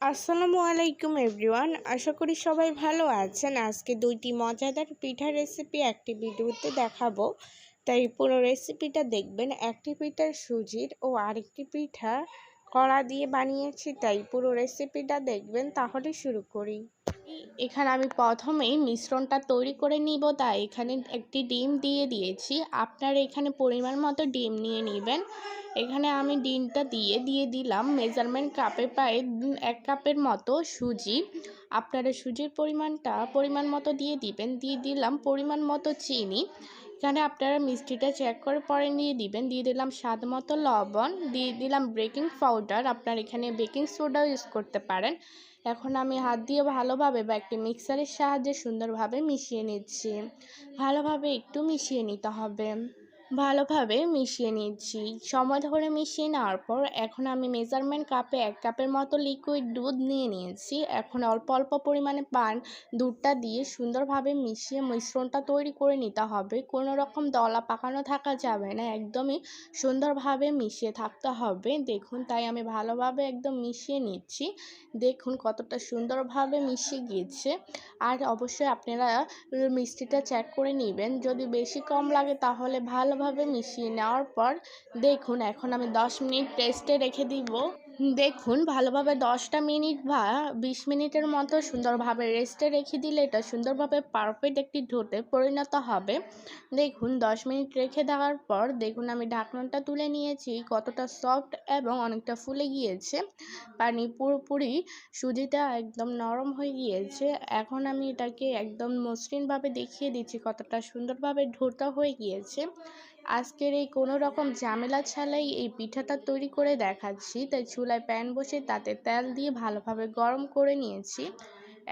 আসসালামু আলাইকুম এভরিওয়ান। আশা করি সবাই ভালো আছেন। আজকে দুইটি মজাদার পিঠা রেসিপি একটি ভিডিওতে দেখাবো। তাই পুরো রেসিপিটা দেখবেন। একটি পিঠার সুজির ও আরেকটি পিঠা কড়া দিয়ে বানিয়েছি, তাই পুরো রেসিপিটা দেখবেন। তাহলে শুরু করি। এখানে আমি প্রথমেই মিশ্রণটা তৈরি করে নিব। তাই এখানে একটি ডিম দিয়ে দিয়েছি। আপনারা এখানে পরিমাণ মতো ডিম নিয়ে নেবেন। এখানে আমি ডিমটা দিয়ে দিয়ে দিলাম। মেজারমেন্ট কাপে পায়ে এক কাপের মতো সুজি। আপনারা সুজির পরিমাণটা, পরিমাণ মতো দিয়ে দিবেন। দিয়ে দিলাম পরিমাণ মতো চিনি। এখানে আপনারা মিষ্টিটা চেক করে পরে নিয়ে দিবেন। দিয়ে দিলাম স্বাদ মতো লবণ, দিয়ে দিলাম বেকিং পাউডার আপনার এখানে বেকিং সোডাও ইউজ করতে পারেন। এখন আমি হাত দিয়ে ভালোভাবে বা একটি মিক্সারের সাহায্যে সুন্দরভাবে মিশিয়ে নিচ্ছি। ভালোভাবে একটু মিশিয়ে নিতে হবে। ভালোভাবে মিশিয়ে নিচ্ছি। সময় ধরে মিশিয়ে নেওয়ার পর এখন আমি মেজারমেন্ট কাপে এক কাপের মতো লিকুইড দুধ নিয়ে নিয়েছি। এখন অল্প অল্প পরিমাণে পান দুধটা দিয়ে সুন্দরভাবে মিশিয়ে মিশ্রণটা তৈরি করে নিতে হবে। কোনো রকম দলা পাকানো থাকা যাবে না, একদমই সুন্দরভাবে মিশিয়ে থাকতে হবে। দেখুন, তাই আমি ভালোভাবে একদম মিশিয়ে নিচ্ছি। দেখুন কতটা সুন্দরভাবে মিশিয়ে গিয়েছে। আর অবশ্যই আপনারা মিষ্টিটা চেক করে নেবেন। যদি বেশি কম লাগে তাহলে ভালো ভালোভাবে মিশিয়ে নেওয়ার পর দেখুন এখন আমি দশ মিনিট রেস্টে রেখে দিব। দেখুন, ভালোভাবে দশটা মিনিট বা বিশ মিনিটের মতো সুন্দরভাবে রেস্টে রেখে দিলে এটা সুন্দরভাবে পারফেক্ট একটি ঢোটে পরিণত হবে। দেখুন, দশ মিনিট রেখে দেওয়ার পর দেখুন, আমি ঢাকনাটা তুলে নিয়েছি, কতটা সফট এবং অনেকটা ফুলে গিয়েছে। পানি পুরোপুরি সুজিটা একদম নরম হয়ে গিয়েছে। এখন আমি এটাকে একদম মসৃণভাবে দেখিয়ে দিচ্ছি, কতটা সুন্দরভাবে ঢোটা হয়ে গিয়েছে। আজকের এই কোনো রকম ঝামেলা ছাড়াই এই পিঠাটা তৈরি করে দেখাচ্ছি, তাই চুলায় প্যান বসে তাতে তেল দিয়ে ভালোভাবে গরম করে নিয়েছি।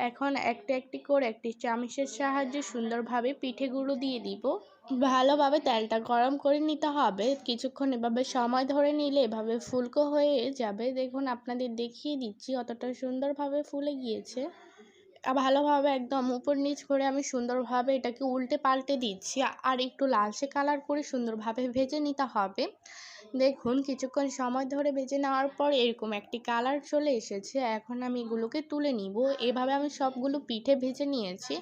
এখন একটি একটি করে একটি চামচের সাহায্যে সুন্দরভাবে পিঠেগুলো দিয়ে দিব। ভালোভাবে তেলটা গরম করে নিতে হবে। কিছুক্ষণ এভাবে সময় ধরে নিলে এভাবে ফুলকো হয়ে যাবে। দেখুন, আপনাদের দেখিয়ে দিচ্ছি অতটা সুন্দরভাবে ফুলে গিয়েছে। ভালোভাবে একদম উপর নিচ করে আমি সুন্দরভাবে এটাকে উল্টে পাল্টে দিচ্ছি। আর একটু লালচে কালার করে সুন্দরভাবে ভেজে নিতে হবে। দেখুন, কিছুক্ষণ সময় ধরে ভেজে নেওয়ার পর এরকম একটি কালার চলে এসেছে। এখন আমি এগুলোকে তুলে নিব। এভাবে আমি সবগুলো পিঠে ভেজে নিয়েছি।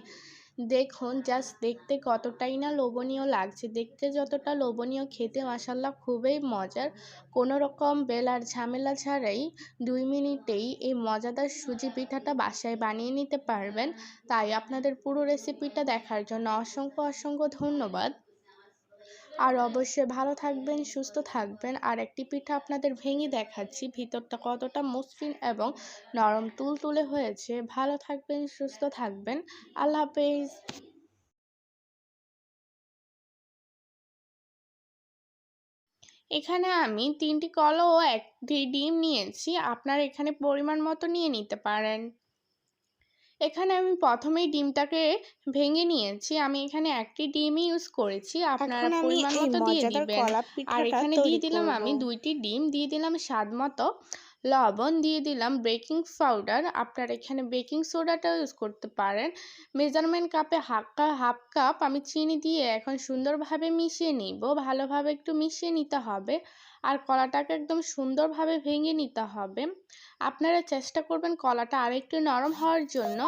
দেখুন জাস্ট দেখতে কতটাই না লোভনীয় লাগছে। দেখতে যতটা লোভনীয়, খেতে মাসাল্লাহ খুবই মজার। কোনো রকম বেলার ঝামেলা ছাড়াই দুই মিনিটেই এই মজাদার সুজি পিঠাটা বাসায় বানিয়ে নিতে পারবেন। তাই আপনাদের পুরো রেসিপিটা দেখার জন্য অসংখ্য অসংখ্য ধন্যবাদ। আর অবশ্যই ভালো থাকবেন, সুস্থ থাকবেন। আর একটি পিঠা আপনাদের ভেঙে দেখাচ্ছি। ভিতরটা কতটা মসৃণ এবং নরম তুলতুলে হয়েছে। ভালো থাকবেন, সুস্থ থাকবেন। আল্লাহ হাফেজ। এখানে আমি তিনটি কলা ও একটি ডিম নিয়েছি। আপনার এখানে পরিমাণ মতো নিয়ে নিতে পারেন। এখানে আমি প্রথমেই ডিমটাকে ভেঙে নিয়েছি। আমি এখানে একটি ডিমই ইউজ করেছি। আপনারা পরিমাণ মতো দিয়ে দিবেন। আর এখানে দিয়ে দিলাম আমি দুইটি ডিম। দিয়ে দিলাম স্বাদ মতো লবণ। দিয়ে দিলাম বেকিং পাউডার। আপনার এখানে বেকিং সোডাটাও ইউজ করতে পারেন। মেজারমেন্ট কাপে হাফ হাফ কাপ। আমি চিনি দিয়ে এখন সুন্দরভাবে মিশিয়ে নিব। ভালোভাবে একটু মিশিয়ে নিতে হবে। আর কলাটাকে একদম সুন্দরভাবে ভেঙে নিতে হবে। আপনারা চেষ্টা করবেন কলাটা আরেকটু নরম হওয়ার জন্য।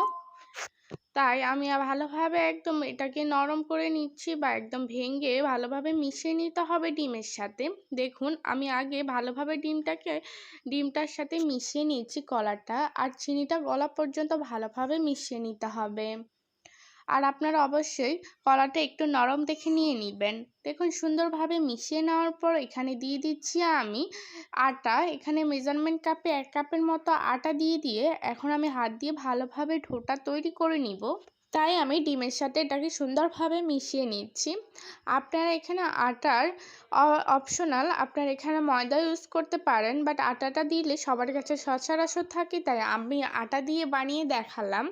তাই আমি ভালোভাবে একদম এটাকে নরম করে নিচ্ছি বা একদম ভেঙে ভালোভাবে মিশিয়ে নিতে হবে ডিমের সাথে। দেখুন, আমি আগে ভালোভাবে ডিমটাকে, ডিমটার সাথে মিশিয়ে নিচ্ছি কলাটা। আর চিনিটা গলা পর্যন্ত ভালোভাবে মিশিয়ে নিতে হবে। আর আপনারা অবশ্যই কলাটা একটু নরম দেখে নিয়ে নেবেন। দেখুন, সুন্দরভাবে মিশিয়ে নেওয়ার পর এখানে দিয়ে দিচ্ছি আমি আটা। এখানে মেজারমেন্ট কাপে এক কাপের মতো আটা দিয়ে দিয়ে এখন আমি হাত দিয়ে ভালোভাবে ঢোটা তৈরি করে নিব। তাই আমি ডিমের সাথে এটাকে সুন্দরভাবে মিশিয়ে নিচ্ছি। আপনারা এখানে আটার অপশনাল আপনারা এখানে ময়দা ইউজ করতে পারেন বাট আটাটা দিলে সবার কাছে সচরাচর থাকে, তাই আমি আটা দিয়ে বানিয়ে দেখালাম।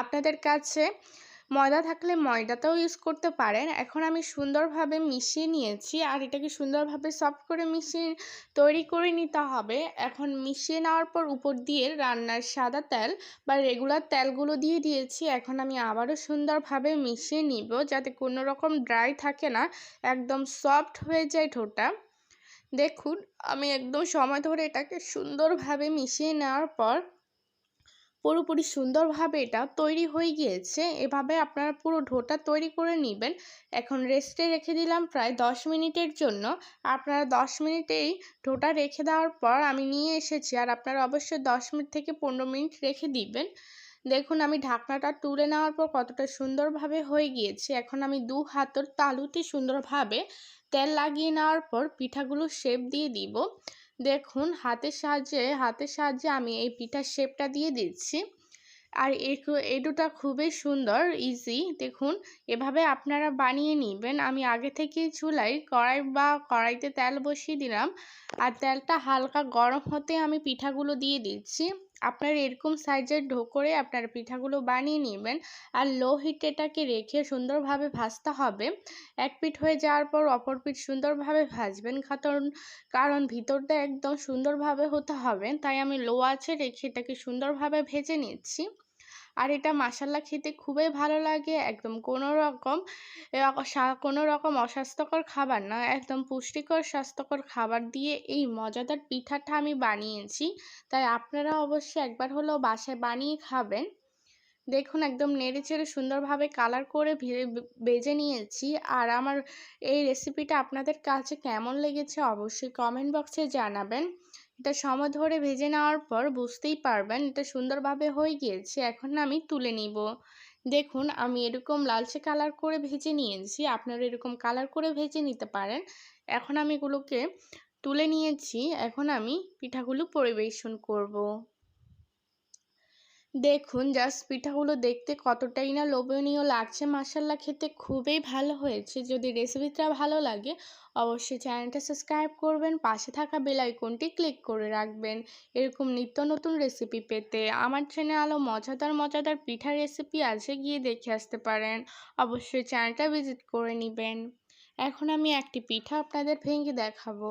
আপনাদের কাছে ময়দা থাকলে ময়দাটাও ইউজ করতে পারেন। এখন আমি সুন্দরভাবে মিশিয়ে নিয়েছি আর এটাকে সুন্দরভাবে সফট করে মিশিয়ে তৈরি করে নিতে হবে। এখন মিশিয়ে নেওয়ার পর উপর দিয়ে রান্নার সাদা তেল বা রেগুলার তেলগুলো দিয়ে দিয়েছি। এখন আমি আবারও সুন্দরভাবে মিশিয়ে নিব যাতে কোনো রকম ড্রাই থাকে না, একদম সফট হয়ে যায় ঠোঁটা দেখুন, আমি একদম সময় ধরে এটাকে সুন্দরভাবে মিশিয়ে নেওয়ার পর পুরোপুরি সুন্দরভাবে এটা তৈরি হয়ে গিয়েছে। এভাবে আপনারা পুরো ঢোটা তৈরি করে নেবেন। এখন রেস্টে রেখে দিলাম প্রায় দশ মিনিটের জন্য। আপনারা দশ মিনিটেই ঢোটা রেখে দেওয়ার পর আমি নিয়ে এসেছি। আর আপনারা অবশ্যই দশ মিনিট থেকে পনেরো মিনিট রেখে দিবেন। দেখুন, আমি ঢাকনাটা তুলে নেওয়ার পর কতটা সুন্দরভাবে হয়ে গিয়েছে। এখন আমি দু হাতের তালুতে সুন্দরভাবে তেল লাগিয়ে নেওয়ার পর পিঠাগুলো শেপ দিয়ে দিব। দেখুন, হাতের সাহায্যে হাতের সাহায্যে আমি এই পিঠার শেপটা দিয়ে দিচ্ছি। আর এডুটা খুবই সুন্দর ইজি দেখুন, এভাবে আপনারা বানিয়ে নেবেন। আমি আগে থেকে চুলাই, কড়াই বা কড়াইতে তেল বসিয়ে দিলাম। আর তেলটা হালকা গরম হতে আমি পিঠাগুলো দিয়ে দিচ্ছি। আপনার এরকম সাইজের ঢো করে আপনার পিঠাগুলো বানিয়ে নেবেন আর লো হিটে এটাকে রেখে সুন্দরভাবে ভাজতে হবে। এক পিঠ হয়ে যাওয়ার পর অপর পিঠ সুন্দরভাবে ভাজবেন কারণ কারণ ভিতরটা একদম সুন্দরভাবে হতে হবে। তাই আমি লো আছে রেখে এটাকে সুন্দরভাবে ভেজে নিচ্ছি। আর এটা মাসাল্লা খেতে খুবই ভালো লাগে, একদম কোনো রকম কোনো রকম অস্বাস্থ্যকর খাবার না, একদম পুষ্টিকর, স্বাস্থ্যকর খাবার দিয়ে এই মজাদার পিঠাটা আমি বানিয়েছি। তাই আপনারা অবশ্যই একবার হলেও বাসায় বানিয়ে খাবেন। দেখুন একদম নেড়ে চেড়ে সুন্দরভাবে কালার করে বেজে নিয়েছি। আর আমার এই রেসিপিটা আপনাদের কাছে কেমন লেগেছে অবশ্যই কমেন্ট বক্সে জানাবেন। এটা সময় ধরে ভেজে নেওয়ার পর বুঝতেই পারবেন এটা সুন্দরভাবে হয়ে গিয়েছে। এখন আমি তুলে নিব। দেখুন, আমি এরকম লালচে কালার করে ভেজে নিয়েছি। আপনারা এরকম কালার করে ভেজে নিতে পারেন। এখন আমি এগুলোকে তুলে নিয়েছি। এখন আমি পিঠাগুলো পরিবেশন করব। দেখুন, জাস্ট পিঠাগুলো দেখতে কতটাই না লোভনীয় লাগছে। মাসাল্লা খেতে খুবই ভালো হয়েছে। যদি রেসিপিটা ভালো লাগে, অবশ্যই চ্যানেলটা সাবস্ক্রাইব করবেন, পাশে থাকা বেল আইকনটি ক্লিক করে রাখবেন। এরকম নিত্য নতুন রেসিপি পেতে আমার চ্যানেলে আলো মজাদার মজাদার পিঠা রেসিপি আছে, গিয়ে দেখে আসতে পারেন। অবশ্যই চ্যানেলটা ভিজিট করে নেবেন। এখন আমি একটি পিঠা আপনাদের ভেঙে দেখাবো।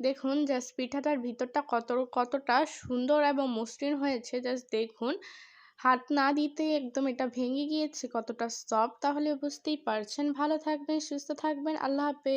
দেখুন, জাস্ট পিঠাটার ভিতরটা কত, কতটা সুন্দর এবং মসৃণ হয়েছে। জাস্ট দেখুন, হাত না দিতে একদম এটা ভেঙে গিয়েছে, কতটা সফট তাহলে বুঝতেই পারছেন। ভালো থাকবেন, সুস্থ থাকবেন, আল্লাহ হাফেজ।